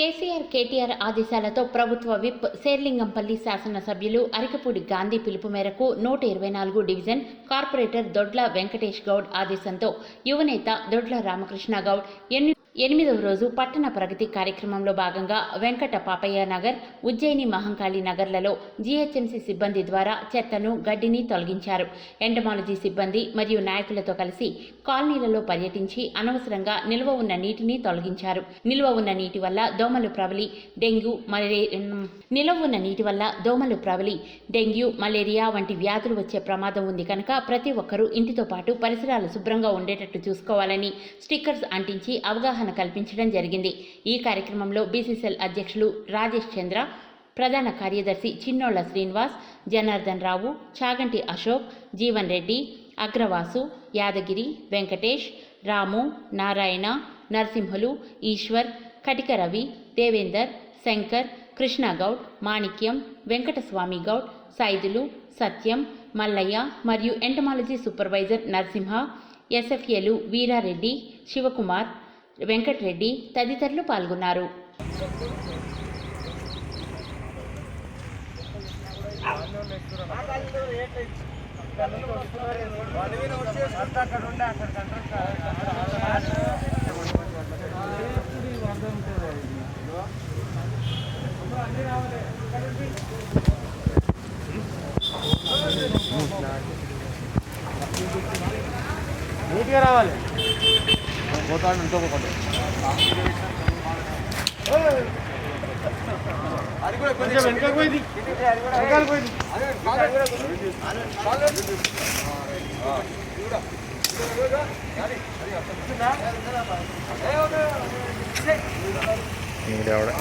కేసీఆర్ కేటీఆర్ ఆదేశాలతో ప్రభుత్వ విప్ శేర్లింగంపల్లి శాసనసభ్యులు అరికపూడి గాంధీ పిలుపు మేరకు నూట ఇరవై నాలుగు డివిజన్ కార్పొరేటర్ దొడ్ల వెంకటేష్ గౌడ్ ఆదేశంతో యువనేత దొడ్ల రామకృష్ణ గౌడ్ ఎన్ని ఎనిమిదవ రోజు పట్టణ ప్రగతి కార్యక్రమంలో భాగంగా వెంకట పాపయ్య నగర్ ఉజ్జయిని మహంకాళి నగర్లలో జీహెచ్ఎంసీ సిబ్బంది ద్వారా చెత్తను గడ్డిని తొలగించారు. ఎండమాలజీ సిబ్బంది మరియు నాయకులతో కలిసి కాలనీలలో పర్యటించి అనవసరంగా నిల్వ ఉన్న నీటిని తొలగించారు. నిల్వ ఉన్న నీటి వల్ల దోమలు ప్రబలి డెంగ్యూ మలే నిల్వ ఉన్న నీటి వల్ల దోమలు ప్రబలి డెంగ్యూ మలేరియా వంటి వ్యాధులు వచ్చే ప్రమాదం ఉంది కనుక ప్రతి ఒక్కరూ ఇంటితో పాటు పరిసరాలు శుభ్రంగా ఉండేటట్టు చూసుకోవాలని స్టిక్కర్స్ అంటించి అవగాహన కల్పించడం జరిగింది. ఈ కార్యక్రమంలో బీసీసీఎల్ అధ్యక్షులు రాజేష్ చంద్ర ప్రధాన కార్యదర్శి చిన్నోళ్ళ శ్రీనివాస్ జనార్దన్ రావు చాగంటి అశోక్ జీవన్ రెడ్డి అగ్రవాసు యాదగిరి వెంకటేష్ రాము నారాయణ నరసింహులు ఈశ్వర్ కటిక రవి దేవేందర్ శంకర్ కృష్ణగౌడ్ మాణిక్యం వెంకటస్వామి గౌడ్ సైదులు సత్యం మల్లయ్య మరియు ఎంటమాలజీ సూపర్వైజర్ నరసింహ ఎస్ఎఫ్ఏలు వీరారెడ్డి శివకుమార్ వెంకటరెడ్డి తదితరులు పాల్గొన్నారు. నీట్గా రావాలి. పోతాడు అనుకోకుండా అది కూడా కొంచెం వెనకాల పోయింది వెనకాల పోయింది వాళ్ళని ఎవరు